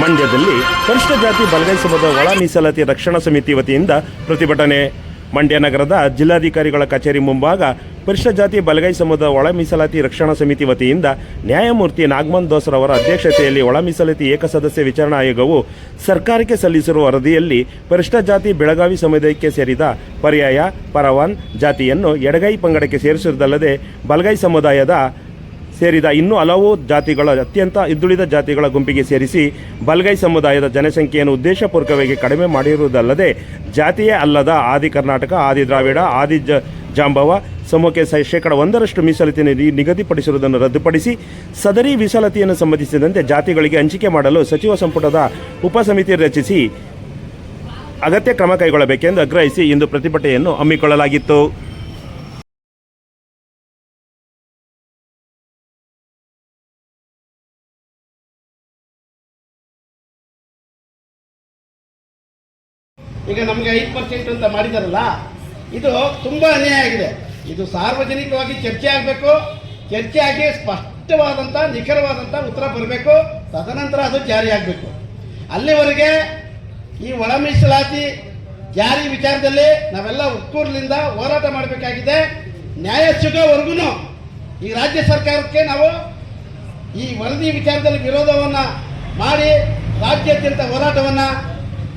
ಮಂಡ್ಯದಲ್ಲಿ ಪರಿಷ್ಠ ಜಾತಿ ಬಲಗೈ ಸಮದ ಒಳ ಮೀಸಲಾತಿ ರಕ್ಷಣಾ ಸಮಿತಿ ವತಿಯಿಂದ ಪ್ರತಿಭಟನೆ. ಮಂಡ್ಯ ನಗರದ ಜಿಲ್ಲಾಧಿಕಾರಿಗಳ ಕಚೇರಿ ಮುಂಭಾಗ ಪರಿಷ್ಠ ಜಾತಿ ಬಲಗೈ ಸಮುದ ಒಳ ಮೀಸಲಾತಿ ರಕ್ಷಣಾ ಸಮಿತಿ ವತಿಯಿಂದ ನ್ಯಾಯಮೂರ್ತಿ ನಾಗಮನ್ ದೋಸ್ರವರ ಅಧ್ಯಕ್ಷತೆಯಲ್ಲಿ ಒಳ ಮೀಸಲಾತಿ ಏಕಸದಸ್ಯ ವಿಚಾರಣಾ ಆಯೋಗವು ಸರ್ಕಾರಕ್ಕೆ ಸಲ್ಲಿಸಿರುವ ವರದಿಯಲ್ಲಿ ಪರಿಷ್ಠ ಜಾತಿ ಬೆಳಗಾವಿ ಸಮುದಾಯಕ್ಕೆ ಸೇರಿದ ಪರ್ಯಾಯ, ಪರವಾನ್ ಜಾತಿಯನ್ನು ಎಡಗೈ ಪಂಗಡಕ್ಕೆ ಸೇರಿಸುವುದಲ್ಲದೆ ಬಲಗೈ ಸಮುದಾಯದ ಸೇರಿದ ಇನ್ನೂ ಹಲವು ಜಾತಿಗಳ, ಅತ್ಯಂತ ಹಿಂದುಳಿದ ಜಾತಿಗಳ ಗುಂಪಿಗೆ ಸೇರಿಸಿ ಬಲ್ಗೈ ಸಮುದಾಯದ ಜನಸಂಖ್ಯೆಯನ್ನು ಉದ್ದೇಶಪೂರ್ವಕವಾಗಿ ಕಡಿಮೆ ಮಾಡಿರುವುದಲ್ಲದೆ ಜಾತಿಯೇ ಅಲ್ಲದ ಆದಿ ಕರ್ನಾಟಕ, ಆದಿ ದ್ರಾವಿಡ, ಆದಿ ಜಾಂಬವ ಸಮೂಹಕ್ಕೆ ಶೇಕಡ ಒಂದರಷ್ಟು ಮೀಸಲಾತಿಯನ್ನು ನಿಗದಿಪಡಿಸಿರುವುದನ್ನು ರದ್ದುಪಡಿಸಿ ಸದರಿ ಮೀಸಲಾತಿಯನ್ನು ಸಂಬಂಧಿಸಿದಂತೆ ಜಾತಿಗಳಿಗೆ ಹಂಚಿಕೆ ಮಾಡಲು ಸಚಿವ ಸಂಪುಟದ ಉಪಸಮಿತಿ ರಚಿಸಿ ಅಗತ್ಯ ಕ್ರಮ ಕೈಗೊಳ್ಳಬೇಕೆಂದು ಆಗ್ರಹಿಸಿ ಇಂದು ಪ್ರತಿಭಟನೆಯನ್ನು ಹಮ್ಮಿಕೊಳ್ಳಲಾಗಿತ್ತು. ಈಗ ನಮಗೆ ಐದು ಪರ್ಸೆಂಟ್ ಅಂತ ಮಾಡಿದಾರಲ್ಲ, ಇದು ತುಂಬ ಅನ್ಯಾಯ ಆಗಿದೆ. ಇದು ಸಾರ್ವಜನಿಕವಾಗಿ ಚರ್ಚೆ ಆಗಬೇಕು, ಚರ್ಚೆ ಆಗಿ ಸ್ಪಷ್ಟವಾದಂಥ ನಿಖರವಾದಂಥ ಉತ್ತರ ಬರಬೇಕು, ತದನಂತರ ಅದು ಜಾರಿ ಆಗಬೇಕು. ಅಲ್ಲಿವರೆಗೆ ಈ ಒಳ ಮೀಸಲಾತಿ ಜಾರಿ ವಿಚಾರದಲ್ಲಿ ನಾವೆಲ್ಲ ಉಕ್ಕೂರಿನಿಂದ ಹೋರಾಟ ಮಾಡಬೇಕಾಗಿದೆ. ನ್ಯಾಯ ಸಿಗೋವರೆಗೂ ಈ ರಾಜ್ಯ ಸರ್ಕಾರಕ್ಕೆ ನಾವು ಈ ವರದಿ ವಿಚಾರದಲ್ಲಿ ವಿರೋಧವನ್ನು ಮಾಡಿ ರಾಜ್ಯಾದ್ಯಂತ ಹೋರಾಟವನ್ನು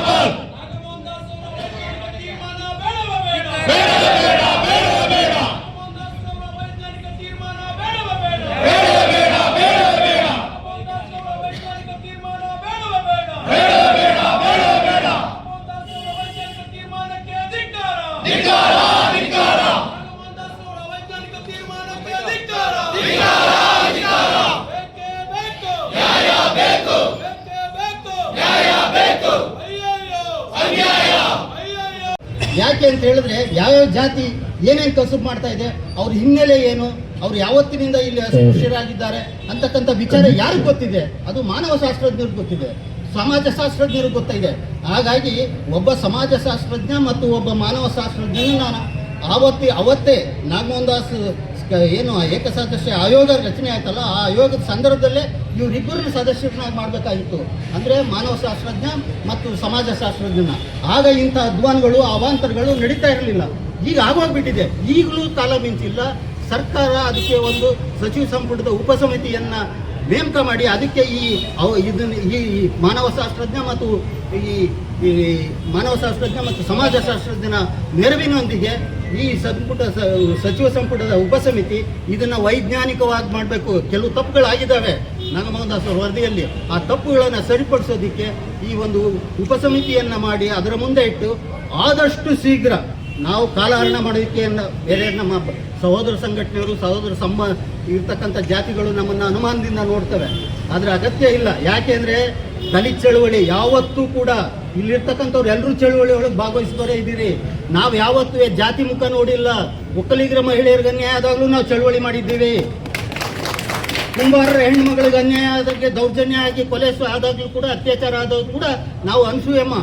ಅಂಬೇಡ್ಕರ್ ಯಾಕೆ ಅಂತ ಹೇಳಿದ್ರೆ ಯಾವ್ಯಾವ ಜಾತಿ ಏನೇನು ಕಸುಬು ಮಾಡ್ತಾ ಇದೆ ಅವ್ರ ಹಿನ್ನೆಲೆ ಏನು ಅವ್ರು ಯಾವತ್ತಿನಿಂದ ಇಲ್ಲಿ ಅಸ್ಪೃಶ್ಯರಾಗಿದ್ದಾರೆ ಅಂತಕ್ಕಂಥ ವಿಚಾರ ಯಾರಿಗೆ ಗೊತ್ತಿದೆ? ಅದು ಮಾನವ ಶಾಸ್ತ್ರಜ್ಞರಿಗೆ ಗೊತ್ತಿದೆ. ಸಮಾಜ ಶಾಸ್ತ್ರಜ್ಞರಿಗೆ ಗೊತ್ತಿದೆ ಹಾಗಾಗಿ ಒಬ್ಬ ಸಮಾಜ ಶಾಸ್ತ್ರಜ್ಞ ಮತ್ತು ಒಬ್ಬ ಮಾನವ ಶಾಸ್ತ್ರಜ್ಞನ ನಾನು ಆವತ್ತಿ ಅವತ್ತೇ ನಾಗಮೋಹನ್ ದಾಸ್ ಏನು ಏಕಸದಸ್ಯ ಆಯೋಗ ರಚನೆ ಆಯ್ತಲ್ಲ, ಆ ಆಯೋಗದ ಸಂದರ್ಭದಲ್ಲೇ ಇವರಿಬ್ಬರನ್ನ ಸದಸ್ಯರನ್ನಾಗಿ ಮಾಡಬೇಕಾಗಿತ್ತು. ಅಂದರೆ ಮಾನವ ಶಾಸ್ತ್ರಜ್ಞ ಮತ್ತು ಸಮಾಜ ಶಾಸ್ತ್ರಜ್ಞನ. ಆಗ ಇಂಥ ಅಧ್ವಾನಗಳು, ಅವಾಂತರಗಳು ನಡೀತಾ ಇರಲಿಲ್ಲ. ಈಗ ಆಗೋಗ್ಬಿಟ್ಟಿದೆ. ಈಗಲೂ ಕಾಲ ಮಿಂಚಿಲ್ಲ. ಸರ್ಕಾರ ಅದಕ್ಕೆ ಒಂದು ಸಚಿವ ಸಂಪುಟದ ಉಪಸಮಿತಿಯನ್ನು ನೇಮಕ ಮಾಡಿ, ಅದಕ್ಕೆ ಈ ಇದನ್ನು ಈ ಈ ಮಾನವ ಶಾಸ್ತ್ರಜ್ಞ ಮತ್ತು ಈ ಈ ಮಾನವಶಾಸ್ತ್ರಜ್ಞ ಮತ್ತು ಸಮಾಜಶಾಸ್ತ್ರಜ್ಞನ ನೆರವಿನೊಂದಿಗೆ ಈ ಸಂಪುಟ ಸಚಿವ ಸಂಪುಟದ ಉಪಸಮಿತಿ ಇದನ್ನು ವೈಜ್ಞಾನಿಕವಾಗಿ ಮಾಡಬೇಕು. ಕೆಲವು ತಪ್ಪುಗಳಾಗಿದ್ದಾವೆ. ನಾಗಮೋಹನ್ ವರದಿಯಲ್ಲಿ. ಆ ತಪ್ಪುಗಳನ್ನು ಸರಿಪಡಿಸೋದಕ್ಕೆ ಈ ಒಂದು ಉಪಸಮಿತಿಯನ್ನ ಮಾಡಿ ಅದರ ಮುಂದೆ ಇಟ್ಟು ಆದಷ್ಟು ಶೀಘ್ರ ನಾವು ಕಾಲಹರಣ ಮಾಡೋದಕ್ಕೆ ಬೇರೆ ನಮ್ಮ ಸಹೋದರ ಸಂಘಟನೆಯವರು, ಸಹೋದರ ಸಂಬ, ಇರ್ತಕ್ಕಂಥ ಜಾತಿಗಳು ನಮ್ಮನ್ನು ಅನುಮಾನದಿಂದ ನೋಡ್ತವೆ. ಆದರೆ ಅಗತ್ಯ ಇಲ್ಲ. ಯಾಕೆಂದರೆ ದಲಿತ ಚಳುವಳಿ ಯಾವತ್ತೂ ಕೂಡ ಇಲ್ಲಿರ್ತಕ್ಕಂಥವ್ರು ಎಲ್ಲರೂ ಚಳುವಳಿ ಒಳಗೆ ಭಾಗವಹಿಸಿದವರೇ ಇದ್ದೀರಿ. ನಾವು ಯಾವತ್ತೂ ಜಾತಿ ಮುಖ ನೋಡಿಲ್ಲ. ಒಕ್ಕಲಿಗರ ಮಹಿಳೆಯರಿಗೆ ಅನ್ಯಾಯ ಆದಾಗಲೂ ನಾವು ಚಳುವಳಿ ಮಾಡಿದ್ದೀವಿ. ಕುಂಬಾರರ ಹೆಣ್ಮಗಳಿಗೆ ಅನ್ಯಾಯ ಆದಾಗೆ ದೌರ್ಜನ್ಯ ಆಗಿ ಕೊಲೆ ಆದಾಗಲೂ ಕೂಡ ಅತ್ಯಾಚಾರ ಆದಾಗಲೂ ಕೂಡ ನಾವು ಅನ್ಸೂಯಮ್ಮ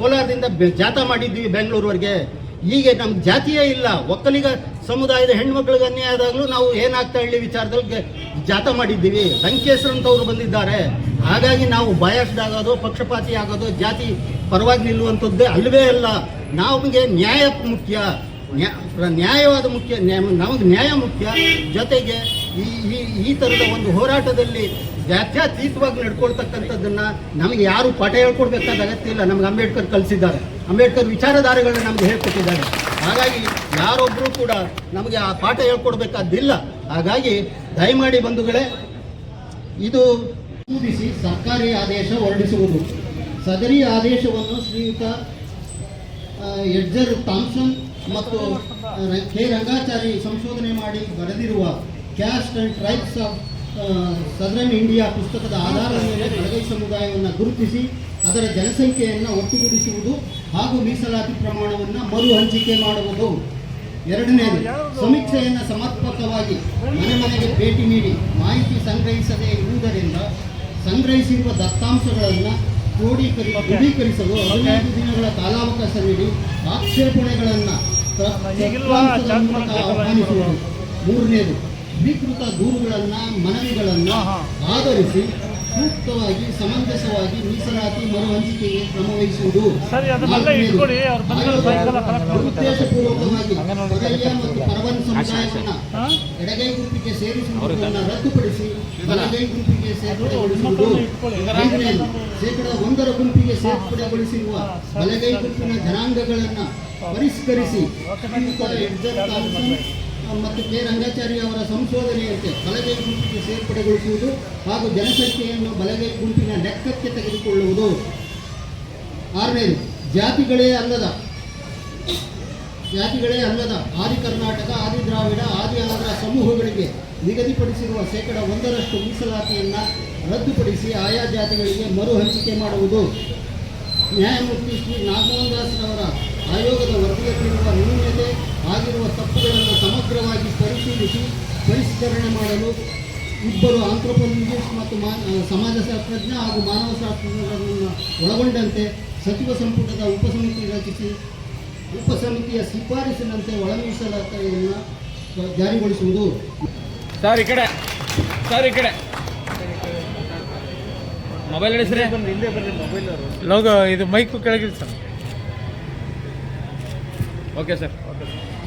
ಕೋಲಾರದಿಂದ ಜಾಥಾ ಮಾಡಿದ್ವಿ ಬೆಂಗಳೂರುವರೆಗೆ. ಹೀಗೆ ನಮ್ಗೆ ಜಾತಿಯೇ ಇಲ್ಲ. ಒಕ್ಕಲಿಗ ಸಮುದಾಯದ ಹೆಣ್ಮಕ್ಳಿಗೆ ಅನ್ಯಾಯ ಆದಾಗಲೂ ನಾವು ಏನಾಗ್ತಾ ಹೇಳಿ ವಿಚಾರದಲ್ಲಿ ಜಾತ ಮಾಡಿದ್ದೀವಿ. ಲಂಕೇಶ್ವರ ಅಂತವ್ರು ಬಂದಿದ್ದಾರೆ. ಹಾಗಾಗಿ ನಾವು ಬಯಸ್ಡ್ ಆಗೋದು, ಪಕ್ಷಪಾತಿ ಆಗೋದು, ಜಾತಿ ಪರವಾಗಿ ನಿಲ್ಲುವಂಥದ್ದೇ ಅಲ್ಲವೇ ಅಲ್ಲ. ನಮಗೆ ನ್ಯಾಯ ಮುಖ್ಯ. ನ್ಯಾ- ನ್ಯಾಯವಾದ ಮುಖ್ಯ. ನಮಗೆ ನ್ಯಾಯ ಮುಖ್ಯ. ಜೊತೆಗೆ ಈ ಈ ಈ ಥರದ ಒಂದು ಹೋರಾಟದಲ್ಲಿ ಜಾತ್ಯತೀತವಾಗಿ ನಡ್ಕೊಳ್ತಕ್ಕಂಥದ್ದನ್ನು ನಮಗೆ ಯಾರು ಪಾಠ ಹೇಳ್ಕೊಡ್ಬೇಕಾದ ಅಗತ್ಯ ಇಲ್ಲ. ನಮ್ಗೆ ಅಂಬೇಡ್ಕರ್ ಕಲಿಸಿದ್ದಾರೆ. ಅಂಬೇಡ್ಕರ್ ವಿಚಾರಧಾರೆಗಳನ್ನ ನಮ್ಗೆ ಹೇಳ್ಕೊಟ್ಟಿದ್ದಾರೆ. ಹಾಗಾಗಿ ಯಾರೊಬ್ಬರು ಕೂಡ ನಮಗೆ ಆ ಪಾಠ ಹೇಳ್ಕೊಡ್ಬೇಕಾದ್ದಿಲ್ಲ. ಹಾಗಾಗಿ ದಯಮಾಡಿ ಬಂಧುಗಳೇ, ಇದು ಕೂಡಿಸಿ ಸರ್ಕಾರಿ ಆದೇಶ ಹೊರಡಿಸುವುದು. ಸದರಿ ಆದೇಶವನ್ನು ಶ್ರೀಯುತ ಎಡ್ಜರ್ ಥಾಮ್ಸನ್ ಮತ್ತು ಕೆ ರಂಗಾಚಾರಿ ಸಂಶೋಧನೆ ಮಾಡಿ ಬರೆದಿರುವ caste and tribes of southern India ಪುಸ್ತಕದ ಆಧಾರದ ಮೇಲೆ ಬಡಗೈ ಸಮುದಾಯವನ್ನು ಗುರುತಿಸಿ, ಅದರ ಜನಸಂಖ್ಯೆಯನ್ನು ಒಟ್ಟುಗೂಡಿಸುವುದು ಹಾಗೂ ಮೀಸಲಾತಿ ಪ್ರಮಾಣವನ್ನು ಮರು ಹಂಚಿಕೆ ಮಾಡುವುದು. ಎರಡನೇದು, ಸಮೀಕ್ಷೆಯನ್ನು ಸಮರ್ಪಕವಾಗಿ ಮನೆ ಮನೆಗೆ ಭೇಟಿ ನೀಡಿ ಮಾಹಿತಿ ಸಂಗ್ರಹಿಸದೇ ಇರುವುದರಿಂದ ಸಂಗ್ರಹಿಸಿರುವ ದತ್ತಾಂಶಗಳನ್ನು ಕ್ರೋಢೀಕರಿ ಕ್ರೋಢೀಕರಿಸಲು ಹದಿನೈದು ದಿನಗಳ ಕಾಲಾವಕಾಶ ನೀಡಿ ಆಕ್ಷೇಪಣೆಗಳನ್ನು ಆಹ್ವಾನಿಸುವುದು. ಮೂರನೇದು ಸ್ವೀಕೃತ ದೂರುಗಳನ್ನು ಮನವಿಗಳನ್ನು ಆಧರಿಸಿ ಸೂಕ್ತವಾಗಿ ಸಮಂಜಸವಾಗಿ ಮೀಸಲಾತಿ ಮರುಹಂಚಿಕೆಗೆ ಕ್ರಮವಹಿಸುವುದು. ಉದ್ದೇಶಪೂರ್ವಕವಾಗಿ ಹೊರಯ್ಯ ಮತ್ತು ಪರವನ್ ಸಮುದಾಯವನ್ನು ಎಡಗೈ ಗುಂಪಿಗೆ ಸೇರಿಸುವುದನ್ನು ರದ್ದುಪಡಿಸಿ ಬಲಗೈ ಗುಂಪಿಗೆ ಸೇರ್ಪಡೆಗೊಳಿಸುವುದು. ಶೇಕಡಾ ಒಂದರ ಗುಂಪಿಗೆ ಸೇರ್ಪಡೆಗೊಳಿಸಿರುವ ಬಲಗೈ ಗುಂಪಿನ ಜನಾಂಗಗಳನ್ನು ಪರಿಷ್ಕರಿಸಿ ಥಾಮ್ಸನ್ ಮತ್ತು ಕೆ. ರಂಗಾಚಾರಿ ಅವರ ಸಂಶೋಧನೆಯಂತೆ ಬಲಗೈ ಗುಂಪಿಗೆ ಸೇರ್ಪಡೆಗೊಳಿಸುವುದು ಹಾಗೂ ಜನಸಂಖ್ಯೆಯನ್ನು ಬಲಗೈ ಗುಂಪಿನ ಲೆಕ್ಕಕ್ಕೆ ತೆಗೆದುಕೊಳ್ಳುವುದು. ಆರನೇದು ಜಾತಿಗಳೇ ಅಲ್ಲದ ಜಾತಿಗಳೇ ಅಲ್ಲದ ಆದಿ ಕರ್ನಾಟಕ, ಆದಿ ದ್ರಾವಿಡ, ಆದಿ ಆಂಧ್ರ ಸಮೂಹಗಳಿಗೆ ನಿಗದಿಪಡಿಸಿರುವ ಶೇಕಡ ಒಂದರಷ್ಟು ಮೀಸಲಾತಿಯನ್ನು ರದ್ದುಪಡಿಸಿ ಆಯಾ ಜಾತಿಗಳಿಗೆ ಮರು ಹಂಚಿಕೆ ಮಾಡುವುದು. ನ್ಯಾಯಮೂರ್ತಿ ಶ್ರೀ ನಾಗಮೋಹನ್ ದಾಸ್ರವರ ಆಯೋಗದ ವರದಿಯಲ್ಲಿರುವ ನ್ಯೂನ್ಯತೆ ಸಮಗ್ರವಾಗಿ ಪರಿಶೀಲಿಸಿ ಪರಿಷ್ಕರಣೆ ಮಾಡಲು ಇಬ್ಬರು ಆಂಥ್ರೋಪಾಲಜಿಸ್ಟ್ ಮತ್ತು ಮಾ ಸಮಾಜಶಾಸ್ತ್ರಜ್ಞ ಹಾಗೂ ಮಾನವಶಾಸ್ತ್ರಜ್ಞರನ್ನು ಒಳಗೊಂಡಂತೆ ಸಚಿವ ಸಂಪುಟದ ಉಪಸಮಿತಿ ರಚಿಸಿ, ಉಪಸಮಿತಿಯ ಶಿಫಾರಸಿನಂತೆ ಒಳ ಮೀಸಲಾತಿಯನ್ನು ಜಾರಿಗೊಳಿಸುವುದು. ಸರ್, ಈ ಕಡೆ. ಸರ್, ಈ ಕಡೆ. ಮೊಬೈಲ್ ಹಿಡಿಸ್ರಿ. ಲೋಗೋ, ಇದು ಮೈಕು ಕೆಳಗಿಲ್ಲ ಸರ್. Okay sir.